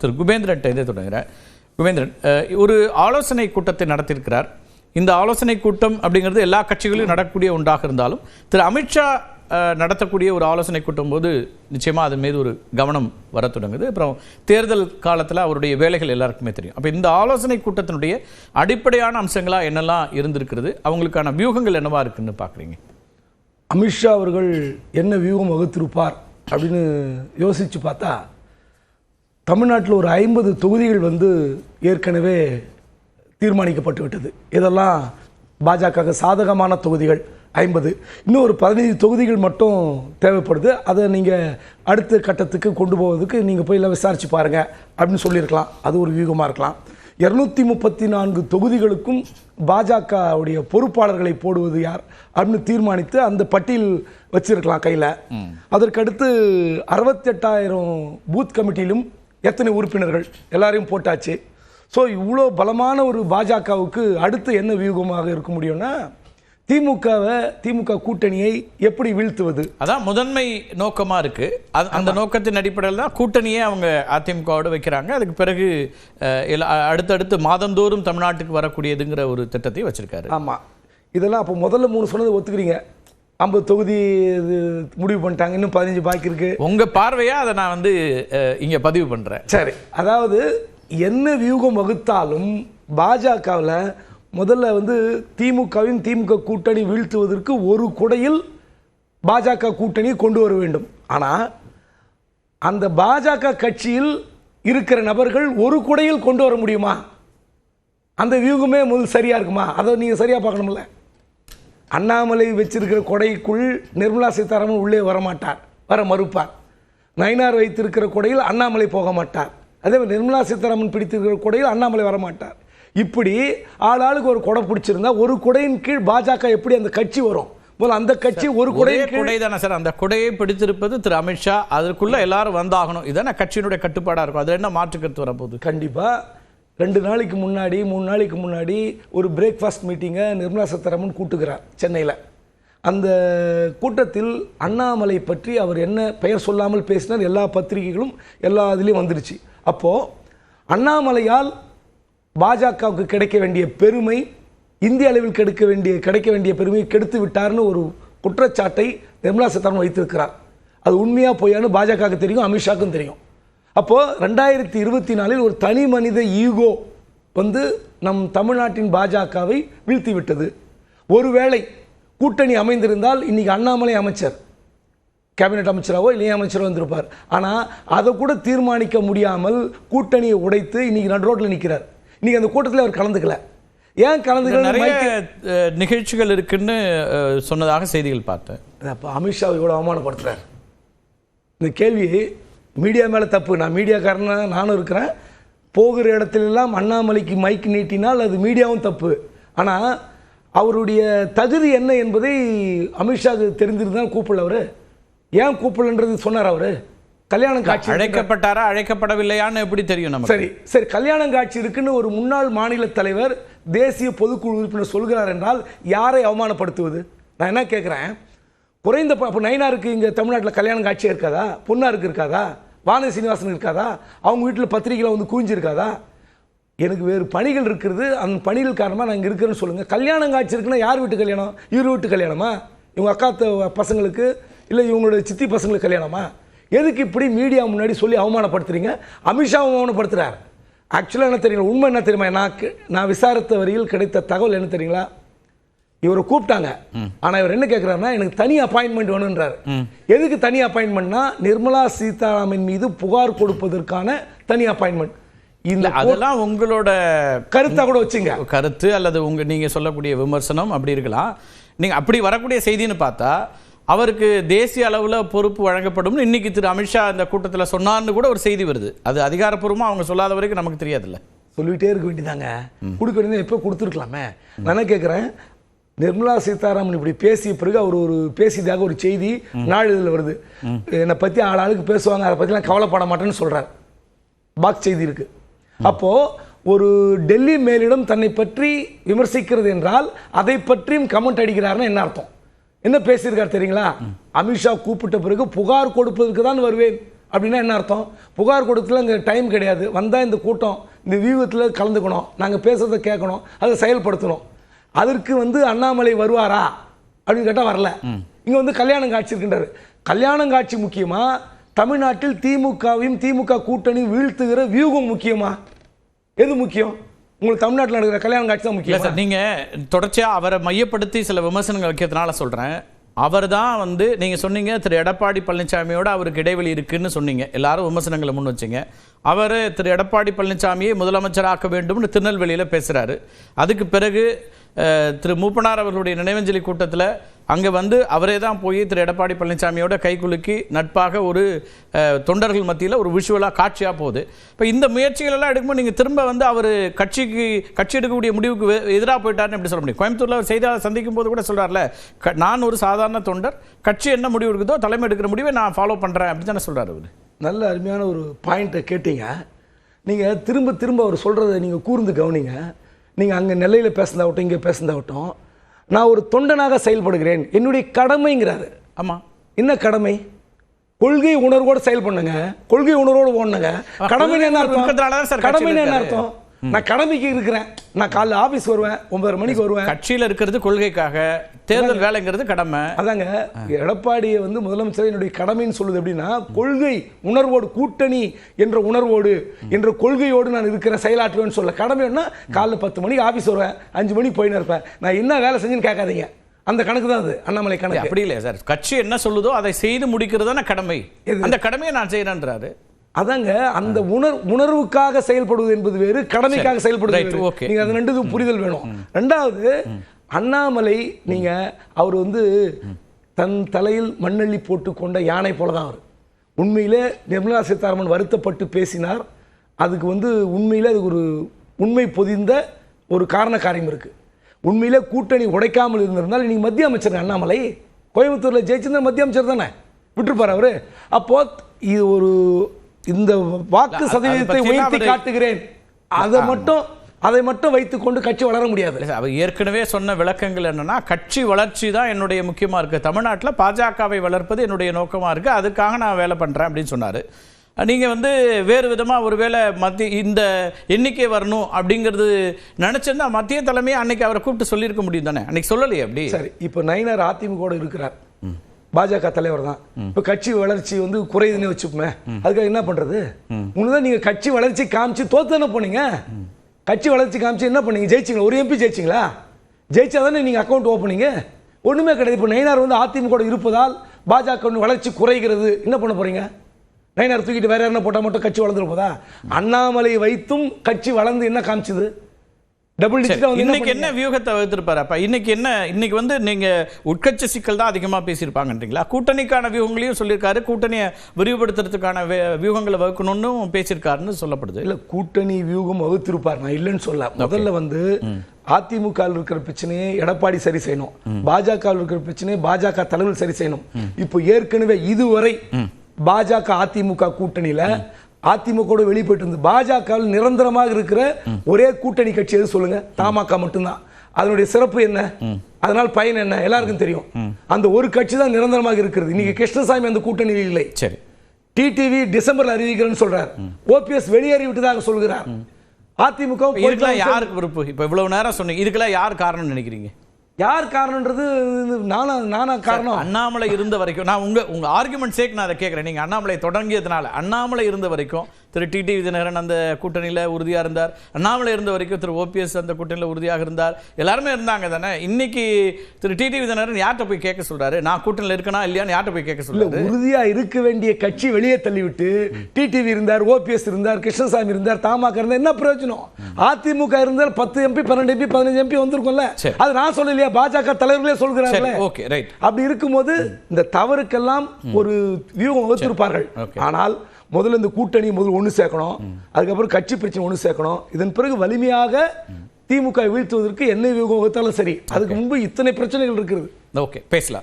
திரு குபேந்திரன் இதை தொடங்குகிறார். குபேந்திரன் ஒரு ஆலோசனை கூட்டத்தை நடத்தியிருக்கிறார். இந்த ஆலோசனை கூட்டம் அப்படிங்கிறது எல்லா கட்சிகளிலும் நடக்கக்கூடிய ஒன்றாக இருந்தாலும் திரு அமித்ஷா நடத்தக்கூடிய ஒரு ஆலோசனை கூட்டம் போது நிச்சயமாக அதன் மீது ஒரு கவனம் வர தொடங்குது. அப்புறம் தேர்தல் காலத்தில் அவருடைய வேலைகள் எல்லாருக்குமே தெரியும். அப்போ இந்த ஆலோசனை கூட்டத்தினுடைய அடிப்படையான அம்சங்களாக என்னெல்லாம் இருந்திருக்கிறது? அவங்களுக்கான வியூகங்கள் என்னவா இருக்குன்னு பார்க்குறீங்க அமித்ஷா அவர்கள் என்ன வியூகம் வகுத்திருப்பார் அப்படின்னு யோசித்து பார்த்தா தமிழ்நாட்டில் ஒரு ஐம்பது தொகுதிகள் வந்து ஏற்கனவே தீர்மானிக்கப்பட்டு விட்டது இதெல்லாம் பாஜக சாதகமான தொகுதிகள் ஐம்பது. இன்னும் ஒரு பதினைந்து தொகுதிகள் மட்டும் தேவைப்படுது. அதை நீங்கள் அடுத்த கட்டத்துக்கு கொண்டு போவதுக்கு நீங்கள் போய் எல்லாம் விசாரிச்சு பாருங்கள் அப்படின்னு சொல்லியிருக்கலாம். அது ஒரு வியூகமாக இருக்கலாம். இரநூத்தி முப்பத்தி நான்கு தொகுதிகளுக்கும் பாஜகவுடைய பொறுப்பாளர்களை போடுவது யார் அப்படின்னு தீர்மானித்து அந்த பட்டியல் வச்சிருக்கலாம் கையில். அதற்கடுத்து அறுபத்தெட்டாயிரம் பூத் கமிட்டியிலும் எத்தனை உறுப்பினர்கள் எல்லாரையும் போட்டாச்சு. ஸோ இவ்வளோ பலமான ஒரு பாஜகவுக்கு அடுத்து என்ன வியூகமாக இருக்க முடியும்னா திமுகவை திமுக கூட்டணியை எப்படி வீழ்த்துவது? அதான் முதன்மை நோக்கமா இருக்கு. அது- அந்த நோக்கத்தின் அடிப்படையில் தான் கூட்டணியே அவங்க அதிமுகவோட வைக்கிறாங்க. அதுக்கு பிறகு அடுத்தடுத்து மாதந்தோறும் தமிழ்நாட்டுக்கு வரக்கூடியதுங்கிற ஒரு திட்டத்தை வச்சிருக்காரு. ஆமாம் இதெல்லாம் அப்போ முதல்ல மூணு சொன்னதை ஒத்துக்கிறீங்க. ஐம்பது தொகுதி இது முடிவு பண்ணிட்டாங்க. இன்னும் பதினஞ்சு பாக்கி இருக்கு. உங்க பார்வையா அதை நான் வந்து இங்க பதிவு பண்றேன். சரி. அதாவது என்ன வியூகம் வகுத்தாலும் பாஜகவில் முதல்ல வந்து திமுகவின் திமுக கூட்டணி வீழ்த்துவதற்கு ஒரு குடையில் பாஜக கூட்டணி கொண்டு வர வேண்டும். ஆனால் அந்த பாஜக கட்சியில் இருக்கிற நபர்கள் ஒரு குடையில் கொண்டு வர முடியுமா? அந்த வியூகமே முதல் சரியா இருக்குமா? அதை நீங்கள் சரியா பார்க்கணும்ல. அண்ணாமலை வச்சிருக்கிற கொடைக்குள் நிர்மலா சீதாராமன் உள்ளே வரமாட்டார் வர மறுப்பார். நயினார் வைத்திருக்கிற கொடையில் அண்ணாமலை போக மாட்டார். அதே மாதிரி நிர்மலா சீதாராமன் பிடித்திருக்கிற கொடையில் அண்ணாமலை வரமாட்டார். இப்படி ஆள் ஆளுக்கு ஒரு கொடை பிடிச்சிருந்தா ஒரு குடையின் கீழ் பாஜக எப்படி அந்த கட்சி வரும்? முதல்ல அந்த கட்சி ஒரு கீழ் குடை தானே சார். அந்த குடையை பிடித்திருப்பது திரு அமித்ஷா. அதற்குள்ள எல்லாரும் வந்தாகணும். இதானே கட்சியினுடைய கட்டுப்பாடா இருக்கும். அதுல என்ன மாற்று கருத்து வரப்போகுது? கண்டிப்பா. ரெண்டு நாளைக்கு முன்னாடி மூணு நாளைக்கு முன்னாடி ஒரு பிரேக்ஃபாஸ்ட் மீட்டிங்கை நிர்மலா சீதாராமன் கூட்டுக்கிறார் சென்னையில். அந்த கூட்டத்தில் அண்ணாமலை பற்றி அவர் என்ன பெயர் சொல்லாமல் பேசினார் எல்லா பத்திரிகைகளும் எல்லா இதுலேயும் வந்துருச்சு. அப்போது அண்ணாமலையால் பாஜகவுக்கு கிடைக்க வேண்டிய பெருமை இந்திய அளவில் கிடைக்க வேண்டிய கிடைக்க வேண்டிய பெருமையை கெடுத்து விட்டார்னு ஒரு குற்றச்சாட்டை நிர்மலா சீதாராமன் வைத்திருக்கிறார். அது உண்மையாக பொய்யான்னு பாஜகவுக்கு தெரியும் அமித்ஷாக்கும் தெரியும். அப்போது ரெண்டாயிரத்தி இருபத்தி நாலில் ஒரு தனி மனித ஈகோ வந்து நம் தமிழ்நாட்டின் பாஜகவை வீழ்த்தி விட்டது ஒருவேளை கூட்டணி அமைந்திருந்தால் இன்னைக்கு அண்ணாமலை அமைச்சர் கேபினெட் அமைச்சராவோ இல்லை அமைச்சரோ வந்திருப்பார். ஆனால் அதை கூட தீர்மானிக்க முடியாமல் கூட்டணியை உடைத்து இன்னைக்கு நடு ரோட்டில் நிற்கிறார் இன்னைக்கு அந்த கூட்டத்தில் அவர் கலந்துக்கல. ஏன் கலந்துக்கல நிறைய நிகழ்ச்சிகள் இருக்குன்னு சொன்னதாக செய்திகள் பார்த்தேன். அப்போ அமித்ஷாவை இவ்வளோ அவமானப்படுத்துறார். இந்த கேள்வி மீடியா மேலே தப்பு. நான் மீடியாக்காரனா நானும் இருக்கிறேன். போகிற இடத்துலெல்லாம் அண்ணாமலைக்கு மைக் நீட்டினால் அது மீடியாவும் தப்பு. ஆனால் அவருடைய தகுதி என்ன என்பதை அமித்ஷாவுக்கு தெரிஞ்சிருந்தால் கூப்பிடல அவர். ஏன் கூப்பிடலன்றது சொன்னார் அவர்? கல்யாணம் காட்சி அழைக்கப்பட்டாரா அழைக்கப்படவில்லையான்னு எப்படி தெரியும் நமக்கு? சரி சரி கல்யாணம் காட்சி இருக்குன்னு ஒரு முன்னாள் மாநில தலைவர் தேசிய பொதுக்குழு உறுப்பினர் சொல்கிறார் என்றால் யாரை அவமானப்படுத்துவது? நான் என்ன கேட்குறேன் குறைந்த அப்போ நயினாருக்கு இங்கே தமிழ்நாட்டில் கல்யாணம் காட்சியாக இருக்காதா? பொன்னாருக்கு இருக்காதா? வானதி சீனிவாசன் இருக்காதா? அவங்க வீட்டில் பத்திரிகையில் வந்து குவிஞ்சிருக்காதா? எனக்கு வேறு பணிகள் இருக்கிறது அந்த பணிகள் காரணமாக நான் இங்கே இருக்கிறேன்னு சொல்லுங்கள் கல்யாணம் காட்சி இருக்குன்னா யார் வீட்டு கல்யாணம்? இவர் வீட்டு கல்யாணமா? இவங்க அக்கா த- பசங்களுக்கு? இல்லை இவங்களோட சித்தி பசங்களுக்கு கல்யாணமா? எதுக்கு இப்படி மீடியா முன்னாடி சொல்லி அவமானப்படுத்துறீங்க? அமித்ஷா அவமானப்படுத்துகிறார் ஆக்சுவலாக என்ன தெரியுங்களா உண்மை என்ன தெரியுமா? நான் நான் விசாரித்த வரையில் கிடைத்த தகவல் என்ன தெரியுங்களா? இவரை கூப்பிட்டாங்க. ஆனா இவர் என்ன கேட்குறாருன்னா எனக்கு தனி அப்பாயின்மெண்ட் வேணுன்றாரு எதுக்கு தனி அப்பாயின்மெண்ட்னா நிர்மலா சீதாராமன் மீது புகார் கொடுப்பதற்கான தனி அப்பாயின்மெண்ட் இந்த அதெல்லாம் உங்களோட கருத்தை கூட வச்சுங்க. கருத்து அல்லது உங்க நீங்க சொல்லக்கூடிய விமர்சனம் அப்படி இருக்கலாம். நீங்க அப்படி வரக்கூடிய செய்தின்னு பார்த்தா அவருக்கு தேசிய அளவுல பொறுப்பு வழங்கப்படும்னு இன்னைக்கு திரு. அமித்ஷா இந்த கூட்டத்துல சொன்னார்னு கூட ஒரு செய்தி வருது. அது அதிகாரப்பூர்வமா அவங்க சொல்லாத வரைக்கும் நமக்கு தெரியாதுல்ல. சொல்லிட்டே இருக்க வேண்டியதாங்க. கொடுக்க வேண்டியது எப்போ கொடுத்துருக்கலாமே? நான் கேட்குறேன் நிர்மலா சீதாராமன் இப்படி பேசிய பிறகு அவர் ஒரு பேசியதாக ஒரு செய்தி நாளிதழில் வருது. என்னை பற்றி ஆள் ஆளுக்கு பேசுவாங்க அதை பற்றிலாம் கவலைப்பட மாட்டேன்னு சொல்கிறார் பாக்ஸ் செய்தி இருக்கு. அப்போ ஒரு டெல்லி மேலிடம் தன்னை பற்றி விமர்சிக்கிறது என்றால் அதை பற்றியும் கமெண்ட் அடிக்கிறாருன்னு என்ன அர்த்தம்? என்ன பேசியிருக்கார் தெரியுங்களா? அமித்ஷா கூப்பிட்ட பிறகு புகார் கொடுப்பதற்கு தான் வருவேன். அப்படின்னா என்ன அர்த்தம்? புகார் கொடுத்துல இங்கே டைம் கிடையாது. வந்தால் இந்த கூட்டம் இந்த வியூகத்தில் கலந்துக்கணும். நாங்கள் பேசுறதை கேட்கணும் அதை செயல்படுத்தணும். அதற்கு வந்து அண்ணாமலை வருவாரா? அப்படின்னு கேட்டால் வரல. இங்கே வந்து கல்யாணம் காட்சி இருக்கின்றாரு. கல்யாணம் காட்சி முக்கியமா? தமிழ்நாட்டில் திமுகவையும் திமுக கூட்டணியும் வீழ்த்துகிற வியூகம் முக்கியமா? எது முக்கியம்? உங்களுக்கு தமிழ்நாட்டில் நடக்கிற கல்யாணம் காட்சி தான் முக்கியம்? சார் நீங்க தொடர்ச்சியா அவரை மையப்படுத்தி சில விமர்சனங்கள் வைக்கிறதுனால சொல்றேன். அவர் தான் வந்து நீங்க சொன்னீங்க திரு எடப்பாடி பழனிசாமியோட அவருக்கு இடைவெளி இருக்குன்னு சொன்னீங்க. எல்லாரும் விமர்சனங்களை முன் வச்சீங்க. அவர் திரு எடப்பாடி பழனிசாமியை முதலமைச்சராக்க வேண்டும்னு திருநெல்வேலியில பேசுறாரு. அதுக்கு பிறகு திரு மூப்பனார் அவர்களுடைய நினைவஞ்சலி கூட்டத்தில் அங்கே வந்து அவரே தான் போய் திரு எடப்பாடி பழனிசாமியோட கைக்குலுக்கி நட்பாக ஒரு தொண்டர்கள் மத்தியில் ஒரு விஷுவலாக காட்சியாக போகுது. இப்போ இந்த முயற்சிகளெல்லாம் எடுக்கும்போது நீங்கள் திரும்ப வந்து அவர் கட்சிக்கு கட்சி எடுக்கக்கூடிய முடிவுக்கு எதிராக போயிட்டாருன்னு எப்படி சொல்ல முடியும்? கோயம்புத்தூரில் அவர் செய்தியாளர் சந்திக்கும் போது கூட சொல்கிறார்ல நான் ஒரு சாதாரண தொண்டர் கட்சி என்ன முடிவு இருக்குதோ தலைமை எடுக்கிற முடிவை நான் ஃபாலோ பண்ணுறேன் அப்படின்னு தானே சொல்கிறார் அவர். நல்ல அருமையான ஒரு பாயிண்ட்டை கேட்டீங்க. நீங்கள் திரும்ப திரும்ப அவர் சொல்கிறத நீங்கள் கூர்ந்து கவனிங்க. நீங்கள் அங்கே நெல்லையில் பேசுனதாகட்டும் இங்கே பேசுனதாகட்டும் நான் ஒரு தொண்டனாக செயல்படுகிறேன். என்னுடைய கடமைங்கிறாரு. ஆமாம் என்ன கடமை? கொள்கை உணர்வோடு செயல்பண்ணுங்க கொள்கை உணர்வோடு ஓடுனுங்க கடமைன்னு என்ன அர்த்தம்? கடமைன்னு என்ன அர்த்தம்? நான் கடமைக்கு இருக்கிறேன். நான் காலைல ஆபீஸ் வருவேன் ஒன்பதரை மணிக்கு வருவேன். கட்சியில் இருக்கிறது கொள்கைக்காக தேர்தல் வேலைங்கிறது கடமை. அதாங்க. எடப்பாடியை வந்து முதலமைச்சர் என்னுடைய கடமைன்னு சொல்லுது அப்படின்னா கொள்கை உணர்வோடு கூட்டணி என்ற உணர்வோடு என்ற கொள்கையோடு நான் இருக்கிற செயலாற்றுவேன்னு சொல்ல. கடமைன்னா காலைல பத்து மணிக்கு ஆபீஸ் வருவேன் அஞ்சு மணிக்கு போயின்னு இருப்பேன். நான் என்ன வேலை செஞ்சுன்னு கேட்காதீங்க. அந்த கணக்கு தான் அது அண்ணாமலை கணக்கு. அப்படி இல்லையா சார்? கட்சி என்ன சொல்லுதோ அதை செய்து முடிக்கிறது தானே கடமை அந்த கடமையை நான் செய்யறேன்றாரு அதாங்க அந்த உணர் உணர்வுக்காக செயல்படுவது என்பது வேறு கடமைக்காக. செயல்படுவது Right, வேறு. okay. நீங்க அது ரெண்டு புரிதல் வேணும். ரெண்டாவது அண்ணாமலை நீங்க அவர் வந்து தன் தலையில் மண்ணள்ளி போட்டு கொண்ட யானை போல தான் அவர். உண்மையிலே நிர்மலா சீதாராமன் வருத்தப்பட்டு பேசினார். அதுக்கு வந்து உண்மையிலே அதுக்கு ஒரு உண்மை பொதிந்த ஒரு காரண காரியம் இருக்கு. உண்மையிலே கூட்டணி உடைக்காமல் இருந்திருந்தால் இன்னைக்கு மத்திய அமைச்சர் அண்ணாமலை கோயம்புத்தூர்ல ஜெயிச்சிருந்தா மத்திய அமைச்சர் தானே? விட்டுருப்பார் அவரு. அப்போ இது ஒரு இந்த வாக்கு சதவீதத்தை உயர்த்தி காட்டுகிறேன். அதை மட்டும் அதை மட்டும் வைத்துக்கொண்டு கட்சி வளர முடியாது. அவர் ஏற்கனவே சொன்ன விளக்கங்கள் என்னன்னா கட்சி வளர்ச்சி தான் என்னுடைய முக்கியமா இருக்கு. தமிழ்நாட்டில் பாஜகவை வளர்ப்பது என்னுடைய நோக்கமா இருக்கு. அதுக்காக நான் வேலை பண்றேன் அப்படின்னு சொன்னாரு. நீங்க வந்து வேறு விதமா ஒருவேளை மத்திய இந்த எண்ணிக்கை வரணும் அப்படிங்கிறது நினைச்சிருந்தா மத்திய தலைமையை அன்னைக்கு அவரை கூப்பிட்டு சொல்லியிருக்க முடியும் தானே? அன்னைக்கு சொல்லலையே அப்படி? சரி இப்போ நயினார் அதிமுக இருக்கிறார். பாஜக தலைவர் தான். இப்போ கட்சி வளர்ச்சி வந்து குறையுதுன்னு வச்சுப்போமே. அதுக்காக என்ன பண்றது? முன்னதான் நீங்க கட்சி வளர்ச்சி காமிச்சு தோத்து தானே போனீங்க கட்சி வளர்ச்சி காமிச்சு என்ன பண்ணீங்க? ஜெயிச்சிங்களா? ஒரு எம்பி ஜெயிச்சிங்களா? ஜெயிச்சா தானே நீங்க அக்கௌண்ட் ஓப்பனிங்க ஒண்ணுமே கிடையாது. இப்போ நயினார் வந்து அதிமுக இருப்பதால் பாஜக வளர்ச்சி குறைகிறது. என்ன பண்ண போறீங்க? நயினார் தூக்கிட்டு வேற யாருன்னா போட்டா மட்டும் கட்சி வளர்ந்துட போதா? அண்ணாமலை வைத்தும் கட்சி வளர்ந்து என்ன காமிச்சது? டபுள் இன்னைக்கு என்ன வியூகத்தை வகுத்திருப்பாரு? அப்ப இன்னைக்கு என்ன இன்னைக்கு வந்து நீங்க உட்கட்சி சிக்கல் தான் அதிகமா பேசியிருப்பாங்கன்றீங்களா? கூட்டணிக்கான வியூகங்களையும் சொல்லியிருக்காரு. கூட்டணியை விரிவுபடுத்துறதுக்கான வியூகங்களை வகுக்கணும்னு பேசியிருக்காருன்னு சொல்லப்படுது. இல்ல கூட்டணி வியூகம் வகுத்திருப்பார். நான் இல்லைன்னு சொல்ல முதல்ல வந்து அதிமுக இருக்கிற பிரச்சனையை எடப்பாடி சரி செய்யணும். பாஜக இருக்கிற பிரச்சனையை பாஜக தலைவர் சரி செய்யணும். இப்போ ஏற்கனவே இதுவரை பாஜக அதிமுக கூட்டணியில அதிமுக வெளியே போயிட்டு இருந்து பாஜக வில் நிரந்தரமாக இருக்கிற ஒரே கூட்டணி கட்சி எது சொல்லுங்க? தமாக மட்டும்தான். அதனுடைய சிறப்பு என்ன? அதனால் பயன் என்ன? எல்லாருக்கும் தெரியும். அந்த ஒரு கட்சி தான் நிரந்தரமாக இருக்கிறது. இன்னைக்கு கிருஷ்ணசாமி அந்த கூட்டணியில் இல்லை. சரி. டிடிவி டிசம்பர்ல அறிவிக்கிறேன்னு சொல்றார். ஓபிஎஸ் வெளியேறி விட்டதாக சொல்கிறார். அதிமுக யாருக்கு விருப்பு இப்ப இவ்வளவு நேரம் சொன்னீங்க. இதுக்கெல்லாம் யார் காரணம்னு நினைக்கிறீங்க? யார் காரணம்ன்றது இது நானா நானா காரணம். அண்ணாமலை இருந்த வரைக்கும் நான் உங்க உங்க ஆர்குமெண்ட் சேக் நான் அதை கேட்கிறேன். நீங்க அண்ணாமலை தொடங்கியதுனால அண்ணாமலை இருந்த வரைக்கும் திரு டிடி விஜயநகரன் அந்த கூட்டணியில உறுதியா இருந்தார். அண்ணாமலை இருந்த வரைக்கும் திரு ஓபிஎஸ் அந்த கூட்டணியில உறுதியாக இருந்தார். எல்லாருமே இருந்தாங்க தானே? இன்னைக்கு திரு டிடி விஜயநகரன் யார்கிட்ட போய் கேட்க சொல்றாரு? நான் கூட்டணியில இருக்கனா இல்லையான்னு யார்கிட்ட போய் கேட்க சொல்றாரு? உறுதியா இருக்க வேண்டிய கட்சி வெளியே தள்ளிவிட்டு டிடிவி இருந்தார் ஓபிஎஸ் இருந்தார் கிருஷ்ணசாமி இருந்தார் தமாக இருந்தார் என்ன பிரயோஜனம்? அதிமுக இருந்தால் பத்து எம்பி பன்னெண்டு எம்பி பதினஞ்சு எம்பி வந்திருக்கும்ல. அது நான் சொல்லலையா? பாஜக தலைவர்களே சரி சொல்கிறார்களே ஓகே ரைட். அப்படி இருக்கும்போது இந்த தவறுக்கெல்லாம் ஒரு வியூகம் வகுத்திருப்பார்கள். ஆனால் முதல்ல இந்த கூட்டணி முதல்ல ஒன்று சேர்க்கணும். அதுக்கப்புறம் கட்சி பிரச்சனை ஒன்று சேர்க்கணும். இதன் பிறகு வலிமையாக திமுக வீழ்த்துவதற்கு என்ன வியூகம் வகுத்தாலும் சரி. அதுக்கு முன்பு இத்தனை பிரச்சனைகள் இருக்கிறது. ஓகே பேசலாம்.